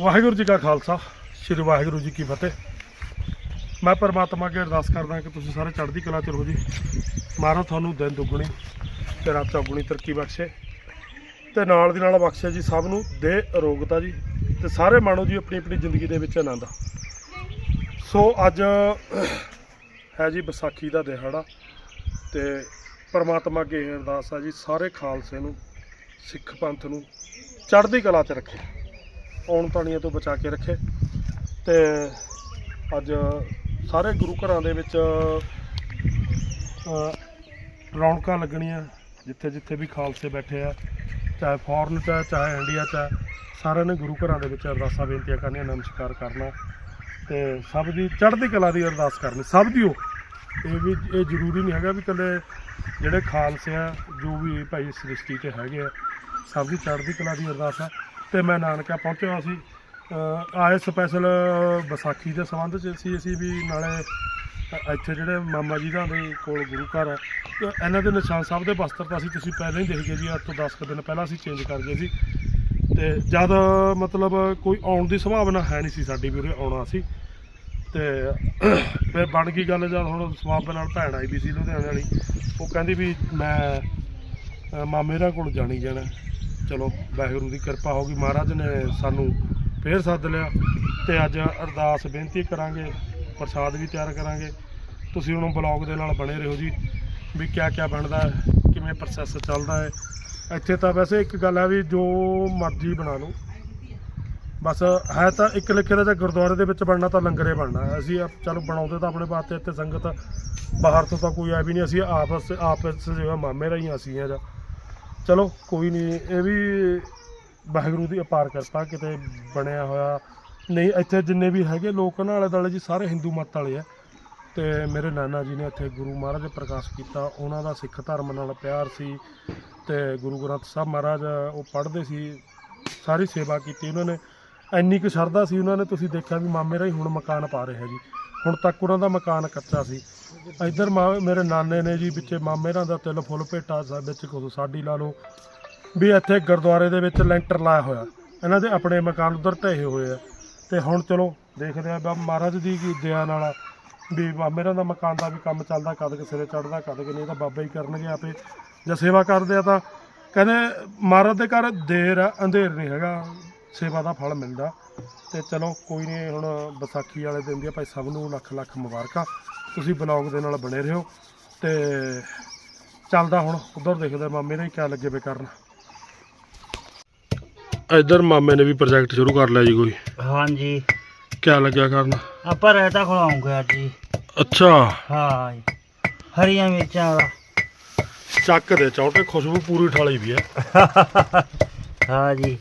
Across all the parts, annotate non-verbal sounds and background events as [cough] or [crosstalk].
ਵਾਹਿਗੁਰੂ ਜੀ ਕਾ ਖਾਲਸਾ, ਸ੍ਰੀ ਵਾਹਿਗੁਰੂ ਜੀ ਕੀ ਫਤਿਹ। ਮੈਂ ਪਰਮਾਤਮਾ ਅੱਗੇ ਅਰਦਾਸ ਕਰਦਾ ਕਿ ਤੁਸੀਂ ਸਾਰੇ ਚੜ੍ਹਦੀ ਕਲਾ ਚ ਰਹੋ ਜੀ। ਮਹਾਰਾਜ ਤੁਹਾਨੂੰ ਦਿਨ ਦੁੱਗਣੀ ਤੇ ਰਾਤ ਚੌਗੁਣੀ ਤਰੱਕੀ ਬਖਸ਼ੇ। ਤੇ ਨਾਲ ਦੀ ਨਾਲ ਬਖਸ਼ੇ ਜੀ ਸਭ ਨੂੰ ਦੇ ਅਰੋਗਤਾ ਜੀ ਤੇ ਸਾਰੇ ਮਾਣੋ ਜੀ ਆਪਣੀ ਆਪਣੀ ਜ਼ਿੰਦਗੀ ਦੇ ਵਿੱਚ ਆਨੰਦ। ਸੋ ਅੱਜ ਹੈ ਜੀ ਵਿਸਾਖੀ ਦਾ ਦਿਹਾੜਾ ਤੇ ਪਰਮਾਤਮਾ ਅੱਗੇ ਇਹ ਅਰਦਾਸ ਆ ਜੀ ਸਾਰੇ ਖਾਲਸੇ ਨੂੰ, ਸਿੱਖ ਪੰਥ ਨੂੰ ਚੜ੍ਹਦੀ ਕਲਾ 'ਚ ਰੱਖੇ। ਆਉਣ ਤਾਣੀਆਂ ਤੋਂ ਬਚਾ ਕੇ ਰੱਖੇ। ਤੇ ਅੱਜ ਸਾਰੇ ਗੁਰੂ ਘਰਾਂ ਦੇ ਵਿੱਚ ਰੌਣਕਾਂ ਲੱਗਣੀਆਂ, ਜਿੱਥੇ ਜਿੱਥੇ ਵੀ ਖਾਲਸੇ ਬੈਠੇ ਆ, ਚਾਹੇ ਫੋਰਨ 'ਚ ਹੈ ਚਾਹੇ ਇੰਡੀਆ 'ਚ ਹੈ ਸਾਰਿਆਂ ਨੇ ਗੁਰੂ ਘਰਾਂ ਦੇ ਵਿੱਚ ਅਰਦਾਸਾਂ ਬੇਨਤੀਆਂ ਕਰਨੀਆਂ, ਨਮਸਕਾਰ ਕਰਨਾ। ਤੇ ਸਭ ਦੀ, ਚੜ੍ਹਦੀ ਕਲਾ ਦੀ ਅਰਦਾਸ ਕਰਨੀ, ਸਭ ਦੀ ਉਹ। ਇਹ ਵੀ, ਇਹ ਜ਼ਰੂਰੀ ਨਹੀਂ ਹੈਗਾ ਵੀ ਇਕੱਲੇ ਜਿਹੜੇ ਖਾਲਸੇ ਆ, ਜੋ ਵੀ ਭਾਈ ਸ੍ਰਿਸ਼ਟੀ 'ਚ ਹੈਗੇ ਆ, ਸਭ ਦੀ ਚੜ੍ਹਦੀ ਕਲਾ ਦੀ ਅਰਦਾਸ ਆ। ਤੇ ਮੈਂ ਨਾਨਕਾ ਪਹੁੰਚਿਆ ਸੀ। ਆਏ ਸਪੈਸ਼ਲ ਵਿਸਾਖੀ ਦੇ ਸੰਬੰਧ ਚ ਸੀ ਅਸੀਂ ਵੀ ਨਾਲੇ ਇੱਥੇ ਜਿਹੜੇ ਮਾਮਾ ਜੀ ਦਾ ਦੇ ਕੋਲ ਗੁਰੂ ਘਰ ਹੈ ਇਹਨਾਂ ਦੇ ਨਿਸ਼ਾਨ ਸਾਹਿਬ ਦੇ ਬਸਤਰ ਤਾਂ ਅਸੀਂ ਤੁਸੀਂ ਪਹਿਲਾਂ ਹੀ ਦੇਖ ਗਏ ਜੀ ਅੱਜ ਤੋਂ 10 ਕੁ ਦਿਨ ਪਹਿਲਾਂ ਅਸੀਂ ਚੇਂਜ ਕਰ ਗਏ ਸੀ। ਤੇ ਜਦ ਮਤਲਬ ਕੋਈ ਆਉਣ ਦੀ ਸੰਭਾਵਨਾ ਹੈ ਨਹੀਂ ਸੀ ਸਾਡੀ ਵੀ ਉਰੇ ਆਉਣਾ ਸੀ। ਤੇ ਫਿਰ ਬਣ ਗਈ ਗੱਲ ਜਦ ਹੁਣ ਸਵਾਬ ਨਾਲ ਭੈਣ ਆਈ ਵੀ ਸੀ ਲੁਧਿਆਣੇ ਵਾਲੀ। ਉਹ ਕਹਿੰਦੀ ਵੀ ਮੈਂ ਅ, ਮਾਮੇ ਰਾਂ ਕੋਲ ਜਾਣੀ ਜਾਣਾ। ਚਲੋ ਵਾਹਿਗੁਰੂ ਦੀ ਕਿਰਪਾ ਹੋ ਗਈ। ਮਹਾਰਾਜ ਨੇ ਸਾਨੂੰ ਫੇਰ ਸੱਦ ਲਿਆ ਤੇ ਅੱਜ ਅਰਦਾਸ ਬੇਨਤੀ ਕਰਾਂਗੇ, ਪ੍ਰਸਾਦ ਵੀ ਤਿਆਰ ਕਰਾਂਗੇ। ਤੁਸੀਂ ਹੁਣ ਬਲੌਗ ਦੇ ਨਾਲ ਬਣੇ ਰਹੋ ਜੀ, ਵੀ ਕਿਆ ਕਿਆ ਬਣਦਾ ਹੈ, ਕਿਵੇਂ ਪ੍ਰੋਸੈਸ ਚੱਲਦਾ ਹੈ। ਇੱਥੇ ਤਾਂ ਵੈਸੇ ਇੱਕ ਗੱਲ ਹੈ ਵੀ ਜੋ ਮਰਜ਼ੀ ਬਣਾ ਲਓ। ਬਸ ਹੈ ਤਾਂ ਇੱਕ ਲਿਖੇ ਦਾ ਜੇ ਗੁਰਦੁਆਰੇ ਦੇ ਵਿੱਚ ਬਣਨਾ ਤਾਂ ਲੰਗਰੇ ਬਣਨਾ ਅਸੀਂ ਆਪ- ਚਲੋ ਬਣਾਉਂਦੇ ਤਾਂ ਆਪਣੇ ਵਾਸਤੇ ਇੱਥੇ ਸੰਗਤ, ਬਾਹਰ ਤੋਂ ਤਾਂ ਕੋਈ ਆ ਵੀ ਨਹੀਂ। ਅਸੀਂ ਆਪਸ ਆਪਸ ਜਿਵੇਂ ਮਾਮੇ ਰਹੀਆਂ ਅਸੀਂ ਆ ਜਾਂ ਚਲੋ, ਕੋਈ ਨਹੀਂ ਇਹ ਵੀ ਵਾਹਿਗੁਰੂ ਦੀ ਅਪਾਰ ਕਿਰਪਾ, ਕਿਤੇ ਬਣਿਆ ਹੋਇਆ। ਨਹੀਂ, ਇੱਥੇ ਜਿੰਨੇ ਵੀ ਹੈਗੇ ਲੋਕ ਨਾ, ਆਲੇ ਦੁਆਲੇ ਜੀ, ਸਾਰੇ ਹਿੰਦੂ ਮਤ ਵਾਲੇ ਆ। ਤੇ ਮੇਰੇ ਨਾਨਾ ਜੀ ਨੇ ਇੱਥੇ ਗੁਰੂ ਮਹਾਰਾਜ ਪ੍ਰਕਾਸ਼ ਕੀਤਾ, ਉਹਨਾਂ ਦਾ ਸਿੱਖ ਧਰਮ ਨਾਲ ਪਿਆਰ ਸੀ। ਤੇ ਗੁਰੂ ਗ੍ਰੰਥ ਸਾਹਿਬ ਮਹਾਰਾਜ, ਉਹ ਪੜ੍ਹਦੇ ਸੀ, ਸਾਰੀ ਸੇਵਾ ਕੀਤੀ ਉਹਨਾਂ ਨੇ। ਇੰਨੀ ਕੁ ਸ਼ਰਧਾ ਸੀ ਉਹਨਾਂ ਨੇ, ਤੁਸੀਂ ਦੇਖਿਆ ਵੀ ਮਾਮੇ ਰਾਹੀਂ ਹੁਣ ਮਕਾਨ ਪਾ ਰਿਹਾ ਜੀ। ਹੁਣ ਤੱਕ ਉਹਨਾਂ ਦਾ ਮਕਾਨ ਕੱਚਾ ਸੀ। ਇੱਧਰ ਮਾ- ਮੇਰੇ ਨਾਨੇ ਨੇ ਜੀ ਵਿੱਚੇ ਮਾਮੇ ਰਾਂ ਦਾ ਤਿਲ ਫੁੱਲ ਭੇਟਾ ਸਾਹਿਬ ਵਿੱਚ ਕੋਲ ਸਾਡੀ ਲਾ ਲਓ। ਵੀ ਇੱਥੇ ਗੁਰਦੁਆਰੇ ਦੇ ਵਿੱਚ ਲੈਂਟਰ ਲਾਇਆ ਹੋਇਆ। ਇਹਨਾਂ ਦੇ ਆਪਣੇ ਮਕਾਨ ਉਧਰ ਢਹੇ ਹੋਏ ਆ। ਤੇ ਹੁਣ ਚਲੋ ਦੇਖਦੇ ਆ ਬਾ ਮਹਾਰਾਜ ਦੀ ਕੀ ਦਇਆ ਨਾਲ ਵੀ ਮਾਮੇ ਦਾ ਮਕਾਨ ਦਾ ਵੀ ਕੰਮ ਚੱਲਦਾ, ਕਦ ਕਿ ਸਿਰੇ ਚੜਦਾ ਕਦ ਕਿ ਨਹੀਂ ਤਾਂ ਬਾਬਾ ਹੀ ਕਰਨਗੇ ਆਪੇ। ਜੇ ਸੇਵਾ ਕਰਦੇ ਆ ਤਾਂ ਕਹਿੰਦੇ ਮਹਾਰਾਜ ਦੇ ਘਰ ਦੇਰ ਆ, ਅੰਧੇਰ ਨਹੀਂ ਹੈਗਾ। ਸੇਵਾ ਦਾ ਫਲ ਮਿਲਦਾ। ਤੇ ਚਲੋ ਕੋਈ ਨਹੀਂ ਹੁਣ ਵਿਸਾਖੀ ਵਾਲੇ ਦਿਨ ਦੀ ਭਾਈ ਸਭ ਨੂੰ ਲੱਖ ਲੱਖ ਮੁਬਾਰਕਾਂ। ਤੁਸੀਂ ਬਲੌਗ ਦੇ ਨਾਲ ਬਣੇ ਰਹੋ। ਤੇ ਚੱਲਦਾ ਹੁਣ ਉਧਰ ਦੇਖਦੇ ਮਾਮੇ ਨੇ ਕਿਆ ਲੱਗੇ ਵੇ ਕਰਨ ਇੱਧਰ ਮਾਮੇ ਨੇ ਵੀ ਪ੍ਰੋਜੈਕਟ ਸ਼ੁਰੂ ਕਰ ਲਿਆ ਜੀ ਕੋਈ। ਹਾਂਜੀ। ਕਿਆ ਲੱਗਿਆ ਕਰਨ? ਆਪਾਂ ਰਹਿਤਾ ਖਵਾਉਂਗੇ ਅੱਜ ਜੀ। ਅੱਛਾ। ਹਾਂ ਜੀ। ਹਰੀਆਂ ਮਿਰਚਾਂ ਦਾ ਚੱਕ ਦੇ ਚੌਂਟੇ ਖੁਸ਼ਬੂ ਪੂਰੀ ਠਾਲੀ ਵੀ ਹੈ। ਹਾਂ ਜੀ।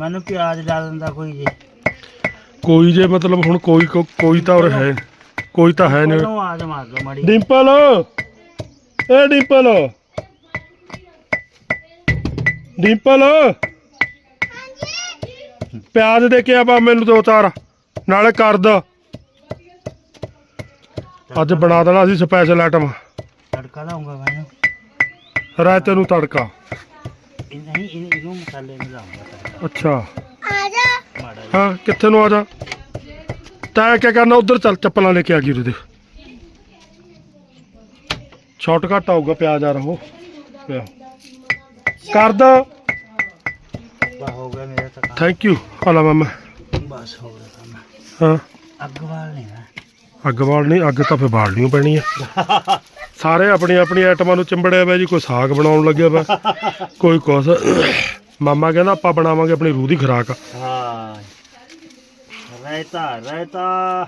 ਮੈਨੂੰ ਪਿਆਜ਼ ਲਾ ਦਿੰਦਾ ਕੋਈ ਜੀ? ਕੋਈ ਜੇ ਮਤਲਬ ਹੁਣ ਕੋਈ ਕੋ- ਕੋਈ ਤਾਂ ਉਰੇ ਹੈ। ਕੋਈ ਤਾਂ ਹੈ ਨਹੀਂ ਉਹਨੂੰ ਆਜ ਮਾਰ ਦੋ ਮੜੀ ਡਿੰਪਲ! ਏ ਡਿੰਪਲ! ਡਿੰਪਲ! ਪਿਆਜ਼ ਦੇ ਕੇ ਆ ਮੈਨੂੰ ਦੋ ਚਾਰ। ਨਾਲੇ ਕਰ ਦ। ਅੱਜ ਬਣਾ ਦੇਣਾ ਅਸੀਂ ਸਪੈਸ਼ਲ ਆਈਟਮ ਤੜਕਾ ਲਾਉਂਗਾ ਮੈਨੂੰ ਰਾਇਤੇ ਨੂੰ ਤੜਕਾ। ਇਹ ਨਹੀਂ ਇਹ- ਇਹਨੂੰ ਮਸਾਲੇ ਨੂੰ ਲਾਉਂਗਾ। ਅੱਛਾ। ਮਾੜਾ ਜਿਹਾ। ਹਾਂ ਕਿੱਥੇ ਨੂੰ ਆ ਜਾ ਤੈਂ ਕੀ ਕਰਨਾ? ਉਧਰ ਚੱਲ ਚੱਪਲਾਂ ਲੈ ਕੇ ਆ ਗਈ ਉਹਦੇ ਸ਼ਾਰਟਕਟ ਆਊਗਾ ਪਿਆਜ਼ ਆ ਰਹੋ। ਪਿਆ। ਕਰ ਦ ਬਸ ਹੋ ਗਿਆ ਮੇਰਾ ਤਾਂ ਕੰਮ ਥੈਂਕ ਯੂ ਹਲਾ ਮਾਮਾ। ਬਸ ਹੋ ਗਿਆ ਕੰਮ। ਹਾਂ। ਅੱਗ ਵਾਲ ਨਹੀਂ ਨਾ। ਅੱਗ ਬਾਲਣੀ ਅੱਗ ਤਾਂ ਫੇ ਬਾਲਣੀ ਓ ਪੈਣੀ ਆ। ਸਾਰੇ ਆਪਣੀ ਆਪਣੀ ਆਈਟਮਾਂ ਨੂੰ ਚਿੰਬੜਿਆ ਪਿਆ ਜੀ ਕੋਈ ਸਾਗ ਬਣਾਉਣ ਲੱਗਿਆ ਪਿਆ ਕੋਈ ਕੁਛ। ਮਾਮਾ ਕਹਿੰਦਾ ਆਪਾਂ ਬਣਾਵਾਂਗੇ ਆਪਣੀ ਰੂਹ ਦੀ ਖੁਰਾਕ। ਹਾਂ। ਰਹਿਤਾ ਰਹਿਤਾ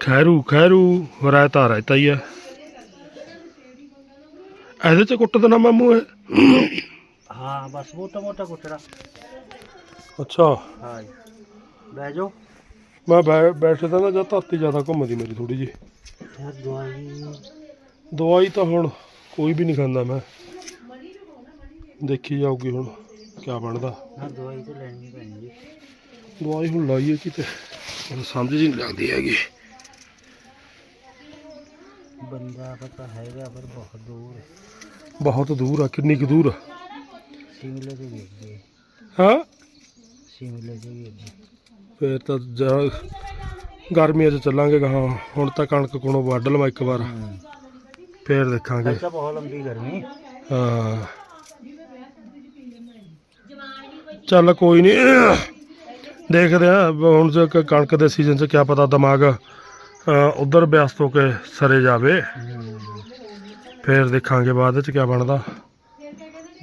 ਖੈਰੂ ਖੈਰੂ ਰਾਇਤਾ ਰਾਇਤਾ ਹੀ ਆ ਇਹਦੇ ਚ ਕੁੱਟ ਦੇਣਾ ਮਾਮੂ ਇਹ। ਹਾਂ ਬਸ ਮੋਟਾ ਮੋਟਾ ਕੁੱਟੜਾ ਅੱਛਾ। ਹਾਂ ਜੀ। ਬਹਿ ਜਾਓ। ਮੈਂ ਬੈ- ਬੈਠੇ ਤਾਂ ਨਾ ਜਾਂ ਧਰਤੀ ਜ਼ਿਆਦਾ ਘੁੰਮਦੀ ਮੇਰੀ ਥੋੜੀ ਜੀ ਯਾਰ ਦਵਾਈ। ਦਵਾਈ ਤਾਂ ਹੁਣ ਕੋਈ ਵੀ ਨਹੀਂ ਖਾਂਦਾ ਮੈਂ। ਦੇਖੀ ਜਾਊਗੀ ਹੁਣ। ਕਿਆ ਬਣਦਾ? ਨਾ ਦਵਾਈ ਤਾਂ ਲੈਣੀ ਪੈਣੀ ਜੀ। ਦਵਾਈ ਹੁਣ ਲਾਈਏ ਕਿਤੇ। ਮੈਨੂੰ ਸਮਝ ਨਹੀਂ ਲੱਗਦੀ ਹੈਗੀ। ਬੰਦਾ ਪਤਾ ਹੈਗਾ ਪਰ ਬਹੁਤ ਦੂਰ ਬਹੁਤ ਦੂਰ ਆ ਕਿੰਨੀ ਕੁ ਦੂਰ ਆ? ਸ਼ਿਮਲੇ ਤੋਂ ਵੇਖਦੇ ਹਾਂ? ਸ਼ਿਮਲੇ ਚ ਵੀ ਅੱਗੇ। ਫੇਰ ਤਾਂ ਜਾ- ਗਰਮੀਆਂ 'ਚ ਚੱਲਾਂਗੇ ਗਾਹਾਂ। ਹੁਣ ਤਾਂ ਕਣਕ ਕੋਲੋਂ ਵੱਢ ਲਵਾਂ ਇੱਕ ਵਾਰ। ਫੇਰ ਦੇਖਾਂਗੇ। ਤਾਂ ਬਹੁਤ ਲੰਬੀ ਗਰਮੀ। ਹਾਂ। ਚੱਲ ਕੋਈ ਨਹੀਂ ਦੇਖਦੇ ਆ ਹੁਣ ਜੇ ਕਣਕ ਦੇ ਸੀਜ਼ਨ 'ਚ ਕਿਆ ਪਤਾ ਦਿਮਾਗ ਉਧਰ ਵਿਅਸਤ ਹੋ ਕੇ ਸਰੇ ਜਾਵੇ। ਫੇਰ ਦੇਖਾਂਗੇ ਬਾਅਦ 'ਚ ਕਿਆ ਬਣਦਾ।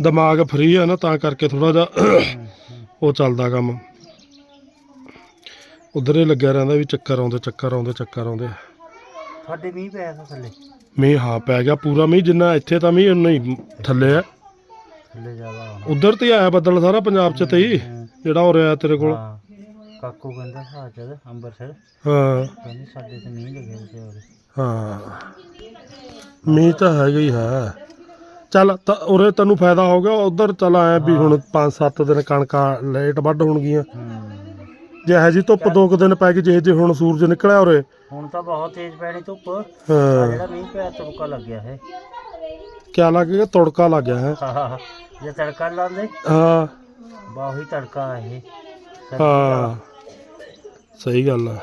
ਦਿਮਾਗ ਫਰੀ ਆ ਨਾ ਤਾਂ ਕਰਕੇ ਥੋੜਾ ਜਿਹਾ ਉਹ ਚੱਲਦਾ ਕੰਮ। ਉਧਰ ਹੀ ਲੱਗਿਆ ਰਹਿੰਦਾ ਵੀ ਚੱਕਰ ਆਉਂਦੇ ਚੱਕਰ ਆਉਂਦੇ ਚੱਕਰ ਆਉਂਦੇ। ਤੁਹਾਡੇ ਮੀਂਹ ਪਿਆ ਥੱਲੇ। ਮੀਂਹ ਹਾਂ ਪੈ ਗਿਆ। ਪੂਰਾ ਮੀਂਹ ਜਿੰਨਾ ਇੱਥੇ ਤਾਂ ਮੀਂਹ ਉਨਾ ਹੀ ਥੱਲੇ ਆ। ਥੱਲੇ ਜ਼ਿਆਦਾ ਉਧਰ ਤੇ ਹੀ ਆਇਆ ਬੱਦਲ ਸਾਰਾ ਪੰਜਾਬ 'ਚ ਤੇ ਹੀ ਹੂੰ। ਜਿਹੜਾ ਹੋ ਰਿਹਾ ਤੇਰੇ ਕੋਲ। ਹਾਂ ਕਾਕੂ ਕਹਿੰਦਾ ਸਾਜਦ ਅੰਮ੍ਰਿਤਸਰ ਹਾਂ। ਕਹਿੰਦੇ ਸਾਡੇ ਤੇ ਮੀਂਹ ਲੱਗਿਆ ਉਹਦੇ ਹਾਂ। ਮੀਂਹ ਤਾਂ ਹੈਗਾ ਹੀ ਹੈ। ਚੱਲ ਤਾਂ ਉਰੇ ਤੈਨੂੰ ਫਾਇਦਾ ਹੋ ਗਿਆ ਉਧਰ ਚੱਲ ਆਇਆ ਵੀ ਹੁਣ 5-7 ਦਿਨ ਕਣਕਾਂ ਲੇਟ ਵੱਢ ਹੋਣਗੀਆਂ। ਹੂੰ। ਜੇ ਹੈ ਜੀ ਧੁੱਪ ਦੋ ਕੁ ਦਿਨ ਪੈ ਗਈ ਜੇ ਜੇ ਹੁਣ ਸੂਰਜ ਨਿਕਲਿਆ ਉਰੇ। ਹੁਣ ਤਾਂ ਬਹੁਤ ਤੇਜ਼ ਪੈਣੀ ਧੁੱਪ। ਆਹ ਹਾਂ ਜਿਹੜਾ ਮੀਂਹ ਪਿਆ ਤੜਕਾ ਲੱਗ ਗਿਆ ਹੈ ਕਿਆ ਲੱਗ ਗਿਆ? ਤੜਕਾ ਲੱਗ ਗਿਆ ਹੈ। ਜੇ ਤੜਕਾ ਲਾਉਂਦੇ? ਹਾਂ। ਬਾਹੀ ਤੜਕਾ ਇਹ। ਹਾਂ। ਸਹੀ ਗੱਲ ਆ।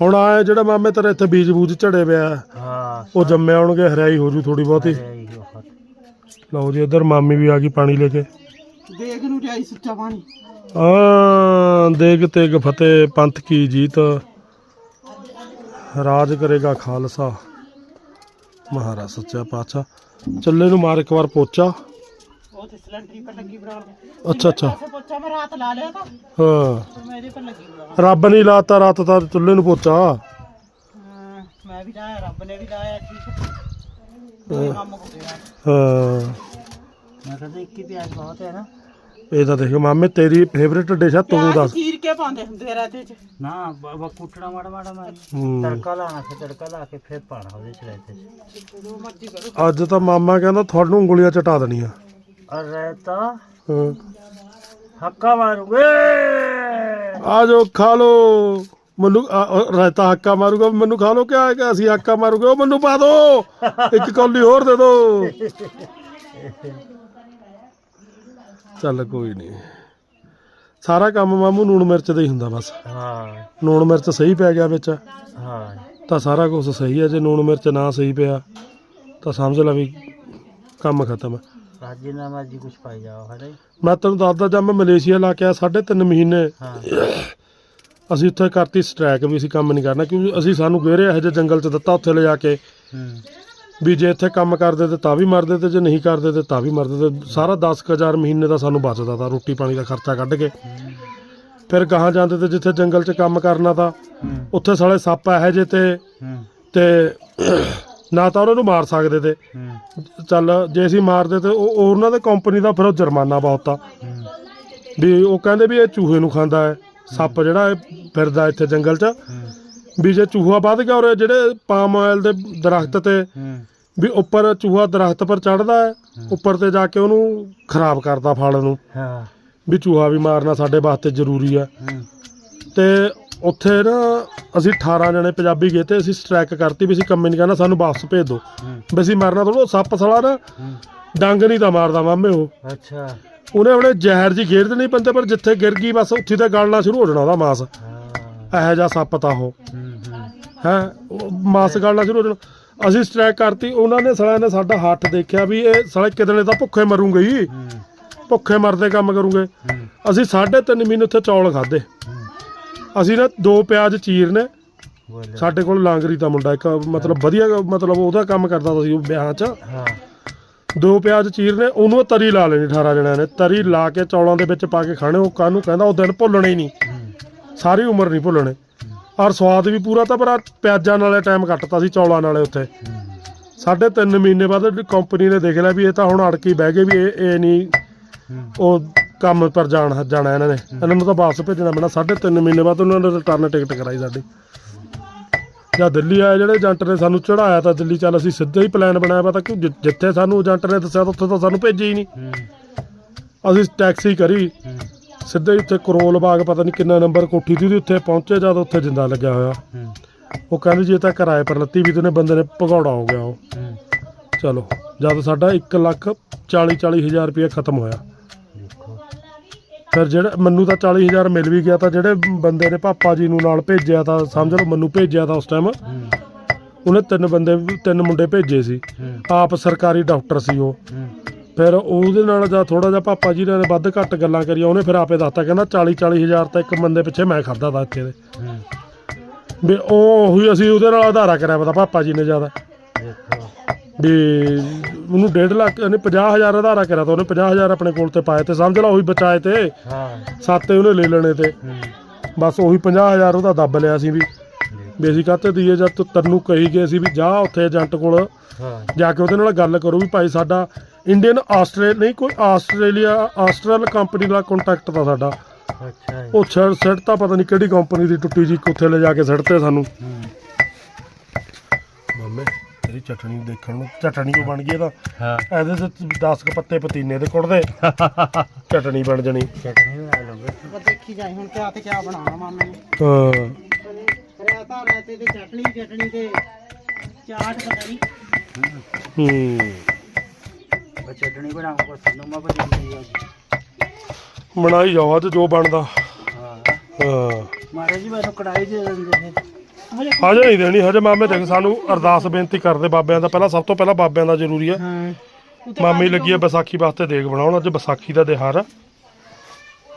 ਹੁਣ ਆਏ ਜਿਹੜਾ ਮਾਮੇ ਤੇਰੇ ਇੱਥੇ ਬੀਜ ਬੂਜ ਝੜੇ ਪਿਆ। ਹਾਂ ਉਹ ਜੰਮੇ ਆਉਣਗੇ ਹਰਿਆਈ ਹੋ ਜੂ ਥੋੜੀ ਬਹੁਤੀ। ਅਰੇ ਇਹ ਬਹੁਤ ਲਓ ਜੀ ਇੱਧਰ ਮਾਮੀ ਵੀ ਆ ਗਈ ਪਾਣੀ ਲੈ ਕੇ। ਦੇਖ ਨੂੰ ਜਾਈ ਸੁੱਚਾ ਪਾਣੀ। ਆ ਦੇਗ ਤੇਗ ਫਤਿਹ ਪੰਥ ਕੀ ਜੀਤ। ਰਾਜ ਕਰੇਗਾ ਖਾਲਸਾ। ਮਹਾਰਾਜ ਸੱਚਾ ਪਾਤਸ਼ਾਹ। ਚੱਲੇ ਨੂੰ ਮਾਰ ਇੱਕ ਵਾਰ ਪੋਚਾ। ਉਹ ਰੱਬ ਨੇ ਲਾਤਾ ਰਾਤ ਤਾਂ ਚੁੱਲ੍ਹੇ ਨੂੰ ਪੋਚਾ। ਹਾਂ ਮੈਂ ਵੀ ਲਾਇਆ ਰੱਬ ਨੇ ਵੀ ਲਾਇਆ ਠੀਕ ਹਾਂ। ਮੈਂ ਕਹਿੰਦਾ 21 ਪਿਆਜ਼ ਬਹੁਤ ਹੈ ਨਾ। ਇਹ ਤਾਂ ਦੇਖੋ ਮਾਮੇ ਤੇਰੀ ਫੇਵਰੇਟ ਡਿਸ਼ ਆ ਤੂੰ ਦੱਸ। ਚੀਰ ਕੇ ਪਾਉਂਦੇ ਹੁੰਦੇ ਆ ਰਾਤੇ 'ਚ ਨਾ ਬਾਬਾ ਕੁੱਟਣਾ ਮਾੜਾ ਮਾੜਾ ਤੜਕਾ ਲਾਣਾ ਫਿਰ ਤੜਕਾ ਲਾ ਕੇ ਫਿਰ ਪਾਣਾ ਉਹਦੇ ਚ ਰਾਇਤੇ ਚ ਅੱਜ ਤਾਂ ਮਾਮਾ ਕਹਿੰਦਾ ਤੁਹਾਨੂੰ ਉਂਗਲੀਆਂ ਚਟਾ ਦੇਣੀਆਂ। ਔਰ ਰਾਇਤਾ ਹੱਕਾ ਮਾਰੂਗੇ। ਆ ਜਾਓ ਖਾ ਲੋ ਮੈਨੂੰ ਆ- ਹੱਕਾ ਮਾਰੂਗਾ ਮੈਨੂੰ ਖਾ ਲੋ ਕਿਆ ਹੈ ਕਿ ਅਸੀਂ ਹੱਕਾ ਮਾਰੂਗੇ ਉਹ ਮੈਨੂੰ ਪਾ ਦੋ। ਇੱਕ ਕੌਲੀ ਹੋਰ ਦੇ ਦੋ। ਚੱਲ ਕੋਈ ਨਹੀਂ ਸਾਰਾ ਕੰਮ ਮਾਮੂ ਨੂਣ ਮਿਰਚ ਦਾ ਹੀ ਹੁੰਦਾ ਬਸ। ਹਾਂ ਨੂਣ ਮਿਰਚ ਸਹੀ ਪੈ ਗਿਆ ਵਿੱਚ। ਹਾਂ ਤਾਂ ਸਾਰਾ ਕੁਝ ਸਹੀ ਹੈ ਜੇ ਨੂਣ ਮਿਰਚ ਨਾ ਸਹੀ ਪਿਆ ਤਾਂ ਸਮਝ ਲੈ ਵੀ ਕੰਮ ਖਤਮ। ਹੈ ਅੱਜ ਜਿੰਨਾ ਮਰਜ਼ੀ ਕੁਝ ਪਾਈ ਜਾਓ ਹਰੇ ਮੈਂ ਤੈਨੂੰ ਦੱਸਦਾ ਜਦ ਮੈਂ ਮਲੇਸ਼ੀਆ ਲਾ ਕੇ ਸਾਢੇ ਤਿੰਨ ਮਹੀਨੇ ਹਾਂ। ਅਸੀਂ ਉੱਥੇ ਕਰਤੀ ਸਟ੍ਰੈਕ ਵੀ ਅਸੀਂ ਕੰਮ ਨਹੀਂ ਕਰਨਾ ਕਿਉਂਕਿ ਅਸੀਂ ਸਾਨੂੰ ਗੇਰੇ ਇਹੋ ਜਿਹੇ ਜੰਗਲ 'ਚ ਦਿੱਤਾ ਉੱਥੇ ਲਿਜਾ ਕੇ। ਹੂੰ। ਵੀ ਜੇ ਇੱਥੇ ਕੰਮ ਕਰਦੇ ਤੇ ਤਾਂ ਵੀ ਮਰਦੇ ਤੇ ਜੇ ਨਹੀਂ ਕਰਦੇ ਤੇ ਤਾਂ ਵੀ ਮਰਦੇ ਤੇ ਸਾਰਾ 10000 ਮਹੀਨੇ ਦਾ ਸਾਨੂੰ ਬਚਦਾ ਤਾ ਰੋਟੀ ਪਾਣੀ ਦਾ ਖਰਚਾ ਕੱਢ ਕੇ। ਫਿਰ ਗਾਹਾਂ ਜਾਂਦੇ ਤੇ ਜਿੱਥੇ ਜੰਗਲ 'ਚ ਕੰਮ ਕਰਨਾ ਤਾਂ ਉੱਥੇ ਸਾਲੇ ਸੱਪ ਇਹੋ ਜਿਹੇ ਤੇ ਤੇ ਨਾ ਤਾਂ ਉਹਨਾਂ ਨੂੰ ਮਾਰ ਸਕਦੇ ਤੇ। ਚੱਲ ਜੇ ਅਸੀਂ ਮਾਰਦੇ ਤੇ ਉਹ ਉਹ ਉਹਨਾਂ ਦੇ ਕੰਪਨੀ ਦਾ ਫਿਰ ਉਹ ਜੁਰਮਾਨਾ ਬਹੁਤ ਆ। ਵੀ ਉਹ ਕਹਿੰਦੇ ਵੀ ਇਹ ਚੂਹੇ ਨੂੰ ਖਾਂਦਾ ਹੈ। ਸੱਪ ਜਿਹੜਾ ਇਹ ਫਿਰਦਾ ਇੱਥੇ ਜੰਗਲ 'ਚ। ਵੀ ਜੇ ਚੂਹਾ ਵੱਧ ਗਿਆ ਔਰ ਜਿਹੜੇ ਪਾਮ ਆਇਲ ਦੇ ਦਰਖਤ ਤੇ ਵੀ ਉੱਪਰ ਚੂਹਾ ਦਰਖਤ ਪਰ ਚੜਦਾ ਹੈ ਉੱਪਰ ਤੇ ਜਾ ਕੇ ਉਹਨੂੰ ਖਰਾਬ ਕਰਦਾ ਫਲ ਨੂੰ। ਹਾਂ। ਵੀ ਚੂਹਾ ਵੀ ਮਾਰਨਾ ਸਾਡੇ ਵਾਸਤੇ ਜ਼ਰੂਰੀ ਆ ਤੇ ਉੱਥੇ ਨਾ ਅਸੀਂ 18 ਜਣੇ ਪੰਜਾਬੀ ਗਏ ਤੇ ਅਸੀਂ ਸਟ੍ਰੈਕ ਕਰਤੀ ਵੀ ਅਸੀਂ ਕੰਮ ਨਹੀਂ ਕਰਨਾ ਸਾਨੂੰ ਵਾਪਸ ਭੇਜ ਦਿਓ ਵੀ ਅਸੀਂ ਮਰਨਾ ਥੋੜਾ ਸੱਪ ਸਲਾ ਨਾ ਡੰਗ ਨਹੀਂ ਤਾਂ ਮਾਰਦਾ ਮਾਮੇ ਉਹ। ਅੱਛਾ। ਉਹਨੇ ਆਪਣੇ ਜ਼ਹਿਰ ਜੀ ਘੇਰ ਦੇਣੀ ਬੰਦੇ ਪਰ ਜਿੱਥੇ ਗਿਰ ਗਈ ਬਸ ਉੱਥੇ ਤੇ ਗਲਣਾ ਸ਼ੁਰੂ ਹੋ ਜਾਣਾ ਉਹਦਾ ਮਾਸ। ਇਹੋ ਜਿਹਾ ਸੱਪ ਤਾਂ ਉਹ। ਹੈ ਮਾਸ ਗਲਣਾ ਸ਼ੁਰੂ ਹੋ ਜਾਣਾ। ਅਸੀਂ ਸਟ੍ਰੈਕ ਕਰਤੀ ਉਹਨਾਂ ਨੇ ਸਾਲਿਆਂ ਨੇ ਸਾਡਾ ਹੱਥ ਦੇਖਿਆ ਵੀ ਇਹ ਸਾਲੇ ਕਿਦਣੇ ਤਾਂ ਭੁੱਖੇ ਮਰੂਗੇ ਹੀ ਭੁੱਖੇ ਮਰਦੇ ਕੰਮ ਕਰੂਗੇ। ਅਸੀਂ 3.5 ਮਹੀਨੇ ਉੱਥੇ ਚੌਲ ਖਾਦੇ ਅਸੀਂ ਨਾ ਦੋ ਪਿਆਜ਼ ਚੀਰਨੇ ਸਾਡੇ ਕੋਲ ਲਾਂਗਰੀ ਦਾ ਮੁੰਡਾ ਇੱਕ ਮਤਲਬ ਵਧੀਆ ਮਤਲਬ ਉਹਦਾ ਕੰਮ ਕਰਦਾ ਸੀ ਉਹ ਵਿਆਹ 'ਚ। ਹਾਂ। ਦੋ ਪਿਆਜ਼ ਚੀਰਨੇ ਉਹਨੂੰ ਤਰੀ ਲਾ ਲੈਣੀ 18 ਜਣਿਆਂ ਨੇ। ਤਰੀ ਲਾ ਕੇ ਚੌਲਾਂ ਦੇ ਵਿੱਚ ਪਾ ਕੇ ਖਾਣੇ ਉਹ ਕਾਹਨੂੰ ਕਹਿੰਦਾ ਉਹ ਦਿਨ ਭੁੱਲਣੇ ਹੀ ਨਹੀਂ। ਸਾਰੀ ਉਮਰ ਨਹੀਂ ਭੁੱਲਣੇ। ਔਰ ਸਵਾਦ ਵੀ ਪੂਰਾ ਤਾਂ ਪਰ ਪਿਆਜ਼ਾਂ ਨਾਲੇ ਟਾਈਮ ਕੱਟਤਾ ਸੀ ਚੌਲਾਂ ਨਾਲੇ ਉੱਥੇ। ਸਾਢੇ ਤਿੰਨ ਮਹੀਨੇ ਬਾਅਦ ਕੰਪਨੀ ਨੇ ਦੇਖ ਲਿਆ ਵੀ ਇਹ ਤਾਂ ਹੁਣ ਅੜ ਕੇ ਬਹਿ ਗਏ ਵੀ ਇਹ ਇਹ ਨਹੀਂ ਉਹ ਕੰਮ ਪਰ ਜਾਣ ਜਾਣਾ ਇਹਨਾਂ ਨੇ। ਇਹਨਾਂ ਨੂੰ ਤਾਂ ਵਾਪਸ ਭੇਜਣਾ ਪੈਣਾ। ਸਾਢੇ ਤਿੰਨ ਮਹੀਨੇ ਬਾਅਦ ਉਹਨਾਂ ਨੇ ਰਿਟਰਨ ਟਿਕਟ ਕਰਾਈ ਸਾਡੀ। ਜਾਂ ਦਿੱਲੀ ਆਏ ਜਿਹੜੇ ਏਜੰਟ ਨੇ ਸਾਨੂੰ ਚੜਾਇਆ ਤਾਂ ਦਿੱਲੀ ਚੱਲ ਅਸੀਂ ਸਿੱਧਾ ਹੀ ਪਲਾਨ ਬਣਾਇਆ ਵਾ ਤਾਂ ਕਿ ਜਿੱਥੇ ਸਾਨੂੰ ਏਜੰਟ ਨੇ ਦੱਸਿਆ ਤਾਂ ਉੱਥੇ ਤਾਂ ਸਾਨੂੰ ਭੇਜਿਆ ਹੀ ਨਹੀਂ। ਅਸੀਂ ਟੈਕਸੀ ਕਰੀ। ਸਿੱਧਾ ਉੱਥੇ ਕਰੋਲ ਬਾਗ ਪਤਾ ਨਹੀਂ ਕਿੰਨਾ ਨੰਬਰ ਕੋਠੀ ਸੀ ਉਹਦੀ ਉੱਥੇ ਪਹੁੰਚੇ ਜਦ ਉੱਥੇ ਜਿੰਦਾ ਲੱਗਿਆ ਹੋਇਆ। ਹੂੰ। ਉਹ ਕਹਿੰਦੇ ਜੀ ਇਹ ਤਾਂ ਕਿਰਾਏ ਪਰ ਲੱਤੀ ਵੀ ਤੇ ਬੰਦੇ ਨੇ ਭਗੌੜਾ ਹੋ ਗਿਆ ਉਹ। ਹੂੰ। ਚਲੋ ਜਦ ਸਾਡਾ 1 ਲੱਖ 40 40 ਹਜ਼ਾਰ ਰੁਪਏ ਖਤਮ ਹੋਇਆ। ਦੇਖੋ। ਫਿਰ ਜਿਹੜੇ ਮੈਨੂੰ ਤਾਂ 40000 ਮਿਲ ਵੀ ਗਿਆ ਤਾਂ ਜਿਹੜੇ ਬੰਦੇ ਨੇ ਪਾਪਾ ਜੀ ਨੂੰ ਨਾਲ ਭੇਜਿਆ ਤਾਂ ਸਮਝ ਲਓ ਮੈਨੂੰ ਭੇਜਿਆ ਤਾਂ ਉਸ ਟਾਈਮ ਹੂੰ। ਉਹਨੇ ਤਿੰਨ ਬੰਦੇ ਤਿੰਨ ਮੁੰਡੇ ਭੇਜੇ ਸੀ। ਹੂੰ। ਆਪ ਸਰਕਾਰੀ ਡਾਕਟਰ ਸੀ ਉਹ। ਹੂੰ। ਫਿਰ ਉਹਦੇ ਨਾਲ ਜਾਂ ਥੋੜਾ ਜਿਹਾ ਪਾਪਾ ਜੀ ਨੇ ਵੱਧ ਘੱਟ ਗੱਲਾਂ ਕਰੀਆਂ ਉਹਨੇ ਫਿਰ ਆਪੇ ਦੱਸਤਾ ਕਹਿੰਦਾ 40 40000 ਤਾਂ ਇੱਕ ਬੰਦੇ ਪਿੱਛੇ ਮੈਂ ਖਾਦਾ ਦਾ ਇੱਥੇ ਦੇ। ਵੀ ਉਹ ਉਹੀ ਅਸੀਂ ਉਹਦੇ ਨਾਲ ਆਧਾਰਾ ਕਰਿਆ ਪਤਾ ਪਾਪਾ ਜੀ ਨੇ ਜ਼ਿਆਦਾ। ਵੀ ਉਹਨੂੰ 1.5 ਲੱਖ ਉਹਨੇ 50000 ਆਧਾਰਾ ਕਰਿਆ ਤਾਂ ਉਹਨੇ 50000 ਆਪਣੇ ਕੋਲ ਤੇ ਪਾਏ ਤੇ ਸਮਝ ਲਾ ਉਹੀ ਬਚਾਏ ਤੇ। ਹਾਂ। ਸਾਤੇ ਉਹਨੇ ਲੈ ਲੈਣੇ ਤੇ। ਬਸ ਉਹੀ 50000 ਉਹਦਾ ਦੱਬ ਲਿਆ ਸੀ ਵੀ। ਅਸੀਂ ਕਾਹਤੇ ਦਈਏ ਜਦ ਤੂੰ ਤੈਨੂੰ ਕਹੀ ਗਏ ਸੀ ਵੀ ਜਾ ਉੱਥੇ ਏਜੰਟ ਕੋਲ ਜਾ ਕੇ ਉਹਦੇ ਨਾਲ ਗੱਲ ਕਰੋ ਵੀ ਭਾਈ ਸਾਡਾ ਇੰਡੀਅਨ ਆਸਟ੍ਰੇਲੀਆ ਨਹੀਂ ਕੋਈ ਆਸਟ੍ਰੇਲੀਆ ਆਸਟਰਲ ਕੰਪਨੀ ਨਾਲ ਕੰਟੈਕਟ ਦਾ ਸਾਡਾ। ਅੱਛਾ ਜੀ। ਉਹ ਛੜ ਸੈੱਟ ਤਾਂ ਪਤਾ ਨਹੀਂ ਕਿਹੜੀ ਕੰਪਨੀ ਦੀ ਟੁੱਟੀ ਜੀ ਉੱਥੇ ਲੈ ਜਾ ਕੇ ਸੜਤੇ ਸਾਨੂੰ। ਮੰਮੇ ਤੇਰੀ ਚਟਣੀ ਦੇਖਣ ਨੂੰ ਚਟਣੀ ਉਹ ਬਣ ਗਈ ਤਾਂ। ਹਾਂ। ਇਹਦੇ ਤੇ 10 ਕ ਪੱਤੇ ਪਤੀਨੇ ਦੇ। ਕੁੱਟਦੇ [laughs] ਚਟਣੀ ਬਣ ਜਣੀ। ਚਟਨੀ ਬਣਾ ਉਹ ਦੇਖੀ ਜਾਏ ਹੁਣ ਕਿਆ ਤੇ ਕਿਆ ਬਣਾਉਣਾ ਮਾਮੇ ਨੇ। ਹਾਂ। ਰਾਤਾ ਰਾਤੇ ਤੇ ਚਟਣੀ ਚਟਣੀ ਤੇ ਚਾਟ ਪਤਾ ਨਹੀਂ ਹੂੰ। ਸਾਨੂੰ ਮਾ ਬਣੀ ਬਣਾਈ ਜਾਓ ਅੱਜ ਜੋ ਬਣਦਾ। ਹਾਂ। ਹਾਂ। ਮਹਾਰਾਜ ਜੀ ਮੈਨੂੰ ਕੜਾਈ ਦੇ ਦਿੰਦੇ ਨੇ। ਹਜੇ ਨਹੀਂ ਦੇਣੀ ਹਜੇ ਮਾਮੇ ਦੇਖ ਸਾਨੂੰ ਅਰਦਾਸ ਬੇਨਤੀ ਕਰਦੇ ਬਾਬਿਆਂ ਦਾ। ਪਹਿਲਾਂ ਸਭ ਤੋਂ ਪਹਿਲਾਂ ਬਾਬਿਆਂ ਦਾ ਜ਼ਰੂਰੀ ਹਾਂ। ਮਾਮੀ ਲੱਗੀ ਆ ਵਿਸਾਖੀ ਵਾਸਤੇ ਦੇਗ ਬਣਾਉਣ ਅੱਜ ਵਿਸਾਖੀ ਦਾ ਦਿਹਾੜ ਆ।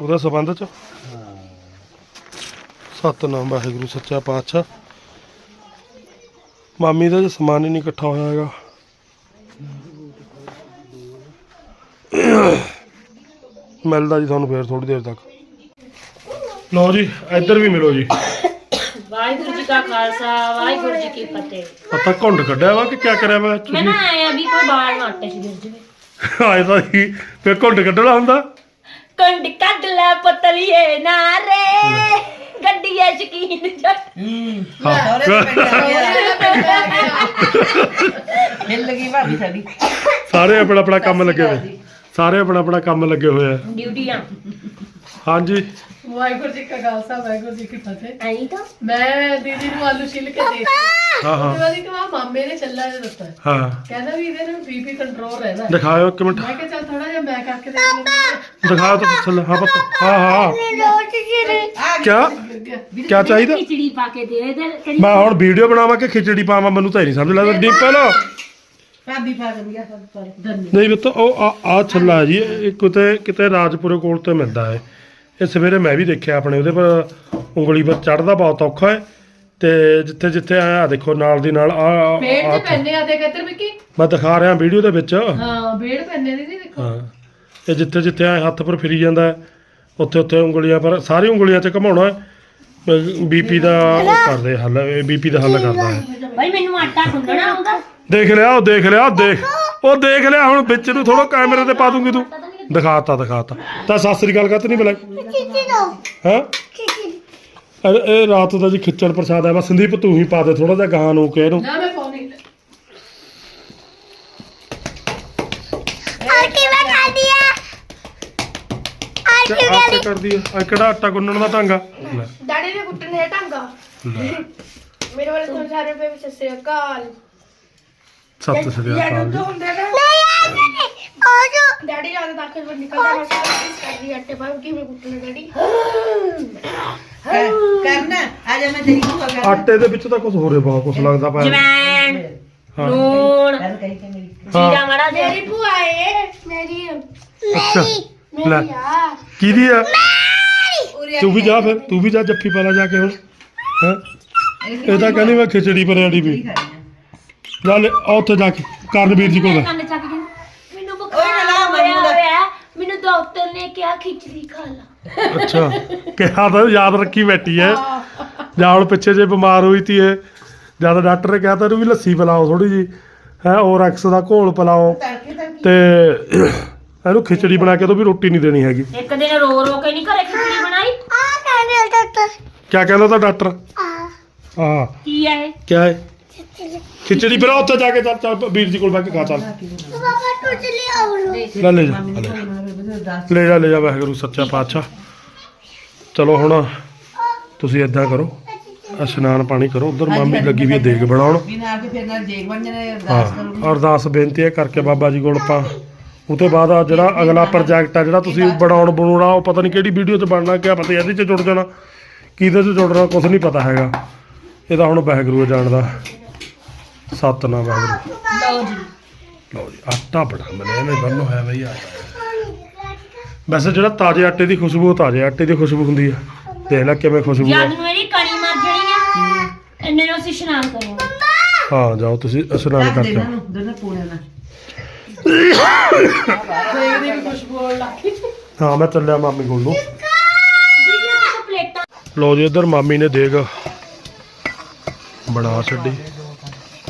ਉਹਦੇ ਸੰਬੰਧ ਚ। ਸਤਨਾਮ ਵਾਹਿਗੁਰੂ ਸੱਚਾ ਪਾਤਸ਼ਾਹ। ਮਾਮੀ ਦਾ ਜੇ ਸਮਾਨ ਹੀ ਨਹੀਂ ਇਕੱਠਾ ਹੋਇਆ ਹੈਗਾ। ਮਿਲਦਾ ਜੀ ਤੁਹਾਨੂੰ ਫੇਰ ਥੋੜੀ ਦੇਰ ਤੱਕ। ਲਓ ਜੀ ਇੱਧਰ ਵੀ ਮਿਲੋ ਜੀ। ਵਾਹਿਗੁਰੂ ਜੀ ਕਾ ਖਾਲਸਾ ਵਾਹਿਗੁਰੂ ਜੀ ਕੀ ਫਤਿਹ। ਪਤਾ ਘੁੰਡ ਕੱਢਿਆ ਵਾ ਕਿ ਕਿਆ ਕਰਿਆ ਵਾ? ਮੈਂ ਤੁਸੀਂ ਨਾ ਆਇਆ ਵੀ ਕੋਈ ਬਾਲ ਨਾ ਚ ਗਿਰ ਜਵੇ। ਆਏ ਤਾਂ ਹੀ ਫੇਰ ਘੁੰਡ ਕੱਢਣਾ ਹੁੰਦਾ? ਕੰਡ ਕੱਢ ਲੈ ਪਤਲੀਏ ਨਾਰੇ ਗੱਡੀ ਐ ਸ਼ਕੀਨ ਜੱਟ। ਹਾਂ। ਮਿਲ ਗਈ ਭਾਬੀ ਸਾਡੀ। ਸਾਰੇ ਆਪਣਾ ਆਪਣਾ ਕੰਮ ਲੱਗੇ ਹੋਏ। ਸਾਰੇ ਆਪਣਾ ਆਪਣਾ ਕੰਮ ਲੱਗੇ ਹੋਏ ਆ। ਡਿਊਟੀਆਂ। ਹਾਂਜੀ। ਵਾਹਿਗੁਰੂ ਜੀ ਕਾ ਖਾਲਸਾ ਵਾਹਿਗੁਰੂ ਜੀ ਕੀ ਫਤਿਹ। ਐਂ ਤਾਂ? ਮੈਂ ਦੀਦੀ ਨੂੰ ਆਲੂ ਛਿੱਲ ਕੇ ਦੇ ਦਿੱਤੇ। ਹਾਂ ਹਾਂ। ਉਹਦੇ ਮਾਮੇ ਨੇ ਚੱਲਾ ਜਿਹਾ ਦਿੱਤਾ। ਹਾਂ। ਕਹਿੰਦਾ ਵੀ ਇਹਦੇ ਨਾਲ ਬੀਪੀ ਕੰਟਰੋਲ ਰਹਿੰਦਾ। ਹੈ। ਦਿਖਾਓ ਇੱਕ ਮਿੰਟ। ਮੈਂ ਕਿਹਾ ਚੱਲ ਥੋੜਾ ਜਿਹਾ ਮੈਂ ਕਰਕੇ ਦੇਖ ਲੈਂਦੀ ਦਿਖਾਓ ਤਾਂ ਥੱਲੇ ਹਾਂ ਪਤਾ ਹਾਂ ਹਾਂ ਕਿਆ? ਗਿਰ ਚਾਹੀਦਾ? ਖਿਚੜੀ ਪਾ ਕੇ ਦੇ ਦੇ। ਮੈਂ ਹੁਣ ਵੀਡੀਓ ਬਣਾਵਾਂ ਕਿ ਖਿਚੜੀ ਪਾਵਾਂ ਮੈਨੂੰ ਤਾਂ ਇਹ ਨਹੀਂ ਸਮਝ ਲੱਗਦਾ। ਡਿੰਪਲ! ਭਾਬੀ ਪਾ ਦਿੰਦੀ ਆ ਸਭ ਪਰ ਧੰਨੀ ਨਹੀਂ ਬਤ ਉਹ ਆ ਆ ਛੱਲਾ ਜੀ ਇਹ ਕਿਤੇ ਕਿਤੇ ਰਾਜਪੁਰੇ ਕੋਲ ਤੇ ਮਿਲਦਾ ਹੈ। ਇਹ ਸਵੇਰੇ ਮੈਂ ਵੀ ਦੇਖਿਆ ਆਪਣੇ ਉਹਦੇ ਪਰ ਉਂਗਲੀ ਪਰ ਚੜਦਾ ਬਹੁਤ ਔਖਾ ਹੈ ਤੇ ਜਿੱਥੇ ਜਿੱਥੇ ਆਇਆ ਆਹ ਦੇਖੋ ਨਾਲ ਦੀ ਨਾਲ ਆ ਪੇੜ ਤੇ ਪੈਨੇ ਆ ਦੇ ਕਿੱਧਰ ਵਿੱਕੀ? ਮੈਂ ਦਿਖਾ ਰਿਹਾ ਵੀਡੀਓ ਦੇ ਵਿੱਚ। ਹਾਂ ਬੇੜ ਪੈਨੇ ਦੀ ਦੇਖੋ। ਹਾਂ। ਇਹ ਜਿੱਥੇ ਜਿੱਥੇ ਆਏ ਹੱਥ ਪਰ ਫਿਰੀ ਜਾਂਦਾ ਹੈ, ਉੱਥੇ ਉੱਥੇ ਉਂਗਲੀਆਂ ਪਰ ਸਾਰੀ ਉਂਗਲੀਆਂ 'ਚ ਘਮਾਉਣਾ ਬੀਪੀ ਦਾ ਉਹ ਕਰਦੇ ਹੱਲ ਬੀਪੀ ਦਾ ਹੱਲ ਕਰਦਾ ਹੈ। ਭਾਈ ਮੈਨੂੰ ਆਟਾ ਗੁੰਨਣਾ ਆਉਂਦਾ। ਦੇਖ ਲਿਆ ਉਹ ਦੇਖ ਲਿਆ ਉਹ ਦੇਖ ਉਹ ਦੇਖ ਲਿਆ ਹੁਣ ਵਿੱਚ ਨੂੰ ਥੋੜਾ ਕੈਮਰੇ ਤੇ ਪਾ ਦੂੰਗੀ ਤੂੰ। ਦਿਖਾਤਾ ਦਿਖਾਤਾ। ਤਾਂ ਸਤਿ ਸ੍ਰੀ ਅਕਾਲ ਕਰਤ ਨਹੀਂ ਬੁਲਾਈ? ਹਾਂ? ਅਰੇ ਇਹ ਰਾਤ ਦਾ ਜੀ ਖਿੱਚਣ ਪ੍ਰਸਾਦ ਹੈ। ਬਸ ਸੰਦੀਪ ਤੂੰ ਹੀ ਪਾ ਦੇ ਥੋੜਾ ਜਿਹਾ ਗਾਂ ਨੂੰ ਕੇ ਇਹਨੂੰ ਨਾ ਮੈਂ ਪਾਉਣੀ ਆਟੇ ਕਰਦੀ ਆ। ਆਹ ਕਿਹੜਾ ਆਟਾ ਗੁੰਨਣ ਦਾ ਢੰਗ ਆ? ਲੈ। ਡੈਡੀ ਨੇ ਕੁੱਟਣੇ ਢੰਗਾ ਲੈ। ਮੇਰੇ ਵਾਲੇ ਤੋਂ ਸਾਰੇ ਰੁਪਏ ਵਿੱਚ ਸੱਸੇ ਕਾਲ ਸਤਿ ਸ੍ਰੀ ਅਕਾਲ ਜੀ। ਹੁੰਦੇ ਨਾ ਡੈਡੀ ਜ਼ਿਆਦਾ ਦਾਖਲ ਪਰ ਨਿਕਲਦਾ ਮੈਂ ਸਾਰਾ ਕੁਝ ਕਰਦੀ ਅੱਟੇ ਪਾ ਕਿਵੇਂ ਕੁੱਟਣੇ ਡੈਡੀ ਕਰਨਾ ਆ ਜਾ ਮੈਂ ਤੇਰੀ ਭੂਆ ਕਰ ਆਟੇ ਦੇ ਵਿੱਚ ਤਾਂ ਕੁਝ ਹੋ ਰਿਹਾ ਬਹੁਤ ਕੁਝ ਲੱਗਦਾ ਪਿਆ ਜਵੈਣ ਹਾਂ ਲੂਣ ਗੱਲ ਕਹੀ ਤੇ ਮੇਰੀ ਜੀਰਾ ਮਾੜਾ ਜਿਹਾ ਮੇਰੀ ਭੂਆ ਏ ਮੇਰੀ ਅੱਛਾ ਲੈ ਮੇਰੀ ਆ ਕਿਹਦੀ ਆ ਤੂੰ ਵੀ ਜਾ ਫਿਰ ਤੂੰ ਵੀ ਜਾ ਜੱਫੀ ਪਾ ਲੈ ਜਾ ਕੇ ਹੁਣ ਹੈਂ ਇਹ ਤਾਂ ਕਹਿੰਦੀ ਮੈਂ ਖਿਚੜੀ ਪਰਿਆੜੀ ਵੀ ਜਾ ਲੈ ਆ ਉੱਥੇ ਜਾ ਕੇ ਕਰਨਵੀਰ ਜੀ ਕੋਲ ਜਾ। ਕੰਨ ਚੱਕ ਕੇ ਮੈਨੂੰ ਓਏ ਨਾ ਲਾ ਬੁਖਾਰ ਮੈਨੂੰ ਹੋਇਆ ਨਾ। ਹੋਇਆ ਮੈਨੂੰ ਡਾਕਟਰ ਨੇ ਕਿਹਾ ਖਿਚੜੀ ਖਾ ਲਾ। ਅੱਛਾ ਕਿਹਾ ਤਾਂ ਯਾਦ ਰੱਖੀ ਬੈਠੀ ਐ। ਜਾਂ ਹੁਣ ਪਿੱਛੇ ਜੇ ਬਿਮਾਰ ਹੋਈ ਤੀ ਇਹ ਜਦ ਡਾਕਟਰ ਨੇ ਕਿਹਾ ਤਾਂ ਇਹਨੂੰ ਵੀ ਲੱਸੀ ਪਿਲਾਓ ਥੋੜੀ ਜੀ ਹੈ ਔਰੈਕਸ ਦਾ ਘੋਲ ਪਿਲਾਓ। ਤੜਕੇ ਤੜਕੇ। ਤੇ ਇਹਨੂੰ ਖਿਚੜੀ ਬਣਾ ਕੇ ਤੋਂ ਵੀ ਰੋਟੀ ਨਹੀਂ ਦੇਣੀ ਹੈਗੀ। ਇੱਕ ਦਿਨ ਰੋ ਰੋ ਕੇ ਨਹੀਂ ਘਰੇ ਖਿਚੜੀ ਬਣਾਈ? ਕਿਆ ਕਹਿੰਦਾ ਤਾਂ ਡਾਕਟਰ? ਹਾਂ। ਕੀ ਹੈ ਇਹ? ਕਿਆ ਹੈ ਖਿਚੜੀ ਫਿਰ ਉੱਥੇ ਜਾ ਕੇ ਚੱਲ ਚੱਲ ਵੀਰ ਜੀ ਕੋਲ ਬੈ ਕੇ ਖਾ ਚੱਲ। ਲੈ ਲੈ ਜਾ। ਲੈ। ਜਾ। ਲੈ ਜਾ ਲੈ ਜਾ ਵਾਹਿਗੁਰੂ ਸੱਚਾ ਪਾਤਸ਼ਾਹ। ਚਲੋ ਹੁਣ ਤੁਸੀਂ ਏਦਾਂ ਕਰੋ ਇਸ਼ਨਾਨ ਪਾਣੀ ਕਰੋ। ਉਧਰ ਮਾਮੀ ਲੱਗੀ ਵੀ ਹੈ ਦੇਗ ਬਣਾਉਣ। ਬਿਨਾਂ ਆ ਕੇ ਫਿਰ ਨਾਲ ਜੇਗ ਬਣ ਜਣੇ ਅਰਦਾਸ ਹਾਂ ਕਰੂਗੀ। ਅਰਦਾਸ ਬੇਨਤੀ ਹੈ ਕਰਕੇ ਬਾਬਾ ਜੀ ਕੋਲ ਆਪਾਂ। ਉਹ ਤੋਂ ਬਾਅਦ ਆ ਜਿਹੜਾ ਅਗਲਾ ਪ੍ਰੋਜੈਕਟ ਆ ਜਿਹੜਾ ਤੁਸੀਂ ਬਣਾਉਣ ਬਣਾਉਣਾ ਉਹ ਪਤਾ ਨਹੀਂ ਕਿਹੜੀ ਵੀਡੀਓ 'ਚ ਬਣਨਾ ਕਿਆ ਪਤਾ ਇਹਦੇ 'ਚ ਜੁੜ ਜਾਣਾ ਕਿਹਦੇ 'ਚ ਜੁੜਨਾ ਕੁਝ ਨਹੀਂ ਪਤਾ ਹੈਗਾ। ਇਹਦਾ ਹੁਣ ਵਾਹਿਗੁਰੂ ਹੀ ਜਾਣਦਾ। ਸਤਨਾਮ ਵਾਹਿਗੁਰੂ। ਲਓ ਜੀ। ਲਓ ਜੀ ਆਟਾ ਬੜਾ ਮਿਲਿਆ ਇਹਨੇ ਬੰਨੋ ਹੈ ਬਈ ਆਟਾ। ਵੈਸੇ ਜਿਹੜਾ ਤਾਜ਼ੇ ਆਟੇ ਦੀ ਖੁਸ਼ਬੂ ਉਹ ਤਾਜ਼ੇ ਆਟੇ ਦੀ ਖੁਸ਼ਬੂ ਹੁੰਦੀ ਆ। ਦੇਖ ਲੈ ਕਿਵੇਂ ਖੁਸ਼ਬੂ ਆ। ਜਦ ਨੂੰ ਇਹਦੀ ਕਣੀ ਮਰ ਜਾਣੀ ਆ ਇੰਨੇ ਨੂੰ ਅਸੀਂ ਇਸ਼ਨਾਨ ਕਰਾਂਗੇ ਹਾਂ ਜਾਓ ਤੁਸੀਂ ਇਸ਼ਨਾਨ ਕਰਕੇ ਆਓ। ਨੂੰ ਦੋਨੇ ਪੂਰੇ ਨਾਲ। ਦੇਖਦੀ ਵੀ ਖੁਸ਼ਬੂ ਆਉਣ ਲੱਗ ਗਈ ਹਾਂ ਮੈਂ ਚੱਲਿਆ ਮਾਮੀ ਕੋਲ ਨੂੰ। ਦੀਦੀ ਪਲੇਟਾਂ ਲਓ ਜੀ ਇੱਧਰ ਮਾਮੀ ਨੇ ਦੇਗ ਬਣਾ ਛੱਡੀ।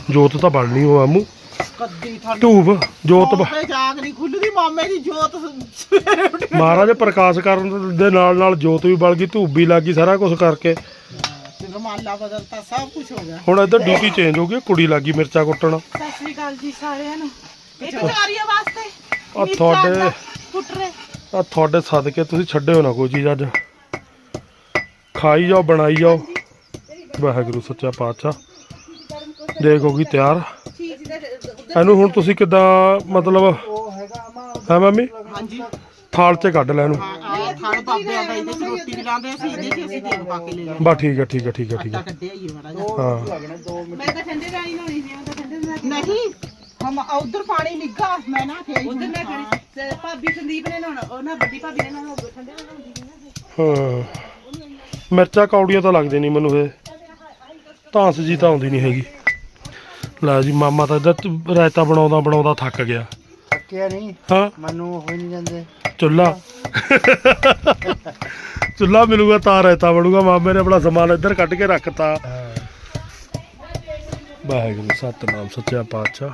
ਜੋਤ ਤਾਂ ਬਣਨੀ ਹੋ ਆਮੂ ਕੱਦੀ ਥਾਲੀ ਧੂਪ ਜੋਤ ਬ- ਤੇ ਜਾਗ ਨਹੀਂ ਖੁੱਲਦੀ ਮਾਮੇ ਦੀ ਜੋਤ ਸਵੇਰੇ ਉੱਠ ਕੇ ਮਹਾਰਾਜ ਪ੍ਰਕਾਸ਼ ਕਰਨ ਦੇ ਨਾਲ ਨਾਲ ਜੋਤ ਵੀ ਬਲ ਗਈ ਧੂਪ ਵੀ ਲੱਗ ਗਈ ਸਾਰਾ ਕੁਝ ਕਰਕੇ। ਤੇ ਰਮਾਲਾ ਬਦਲਤਾ ਸਭ ਕੁਝ ਹੋ ਗਿਆ। ਹੁਣ ਇੱਧਰ ਡਿਊਟੀ ਚੇਂਜ ਹੋ ਗਈ ਕੁੜੀ ਲੱਗੀ ਮਿਰਚਾਂ ਕੁੱਟਣ। ਸਤਿ ਸ੍ਰੀ ਅਕਾਲ ਜੀ ਸਾਰਿਆਂ ਨੂੰ। ਇੱਕ ਜਾਰੀਆ ਵਾਸਤੇ ਆ ਤੁਹਾਡੇ ਫੁੱਟ ਰਹੇ। ਆ ਤੁਹਾਡੇ ਸਦਕੇ ਤੁਸੀਂ ਛੱਡਿਓ ਨਾ ਕੋਈ ਚੀਜ਼ ਅੱਜ। ਖਾਈ ਜਾਓ ਬਣਾਈ ਜਾਓ। ਵਾਹਿਗੁਰੂ ਸੱਚਾ ਪਾਤਸ਼ਾਹ। ਦੇਖ ਹੋ ਗਈ ਤਿਆਰ। ਇਹਨੂੰ ਹੁਣ ਤੁਸੀਂ ਕਿੱਦਾਂ ਮਤਲਬ ਹੈ ਮੰਮੀ? ਹਾਂਜੀ। ਥਾਲ 'ਚ ਕੱਢ ਲੈ ਇਹਨੂੰ। ਆ ਖਾਣ ਬਾਬਿਆਂ ਦਾ ਇਹਦੇ ਚ ਰੋਟੀ ਵੀ ਲਾਉਂਦੇ ਅਸੀਂ ਇਹਦੇ ਚ ਅਸੀਂ ਤੇਲ ਪਾ ਕੇ ਲੈ ਲੈਂਦੇ ਬਸ ਠੀਕ ਹੈ ਠੀਕ ਹੈ ਠੀਕ ਹੈ ਠੀਕ ਹੈ ਕੱਢਿਆ ਹੀ ਹੈ ਮਾੜਾ ਜਿਹਾ। ਹਾਂ। ਮੈਂ ਤਾਂ ਠੰਡੇ ਰਾਣੀ ਨਹਾਉਣੀ ਸੀ ਉਹ ਤਾਂ ਠੰਡੇ ਨਹੀਂ ਹਮ ਉਧਰ ਪਾਣੀ ਨਿੱਗਾ ਮੈਂ ਨਾ ਕੇ ਉਧਰ ਮੈਂ ਖੜੀ ਭਾਬੀ ਸੰਦੀਪ ਨੇ ਨਹਾਉਣਾ ਉਹ ਨਾ ਵੱਡੀ ਭਾਬੀ ਨੇ ਨਹਾਉਣਾ ਠੰਡੇ ਹਾਂ। ਮਿਰਚਾਂ ਕੌੜੀਆਂ ਤਾਂ ਲੱਗਦੇ ਨਹੀਂ ਮੈਨੂੰ ਇਹ। ਧਾਂਸ ਜੀ ਤਾਂ ਆਉਂਦੀ ਨਹੀਂ ਹੈਗੀ। ਲੈ ਜੀ ਮਾਮਾ ਤਾਂ ਇੱਧਰ ਰਾਇਤਾ ਬਣਾਉਂਦਾ ਬਣਾਉਂਦਾ ਥੱਕ ਗਿਆ। ਥੱਕਿਆ ਨਹੀਂ? ਹਾਂ। ਮੈਨੂੰ ਹੋ ਨਹੀਂ ਜਾਂਦੇ। ਚੁੱਲਾ ਚੁੱਲਾ ਮਿਲੂਗਾ ਤਾਂ ਰਾਇਤਾ ਬਣੂਗਾ। ਮਾਮੇ ਨੇ ਆਪਣਾ ਸਮਾਨ ਇੱਧਰ ਕੱਢ ਕੇ ਰੱਖਤਾ। ਵਾਹਿਗੁਰੂ ਸਤਨਾਮ ਸੱਚਾ ਪਾਤਸ਼ਾਹ।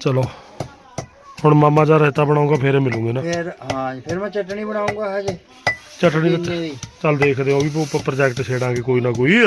ਚਲੋ। ਹੁਣ ਮਾਮਾ ਜਾ ਰਾਇਤਾ ਬਣਾਊਗਾ ਫੇਰ ਮਿਲੂਗੇ ਨਾ। ਫਿਰ ਹਾਂ ਜੀ, ਫਿਰ ਮੈਂ ਚਟਣੀ ਬਣਾਉਂਗਾ ਹਜੇ। ਚਟਣੀ ਦੀ ਚੱਲ ਦੇਖਦੇ ਹਾਂ ਉਹ ਵੀ ਪ੍ਰੋਜੈਕਟ ਛੇੜਾਂਗੇ ਕੋਈ ਨਾ ਕੋਈ।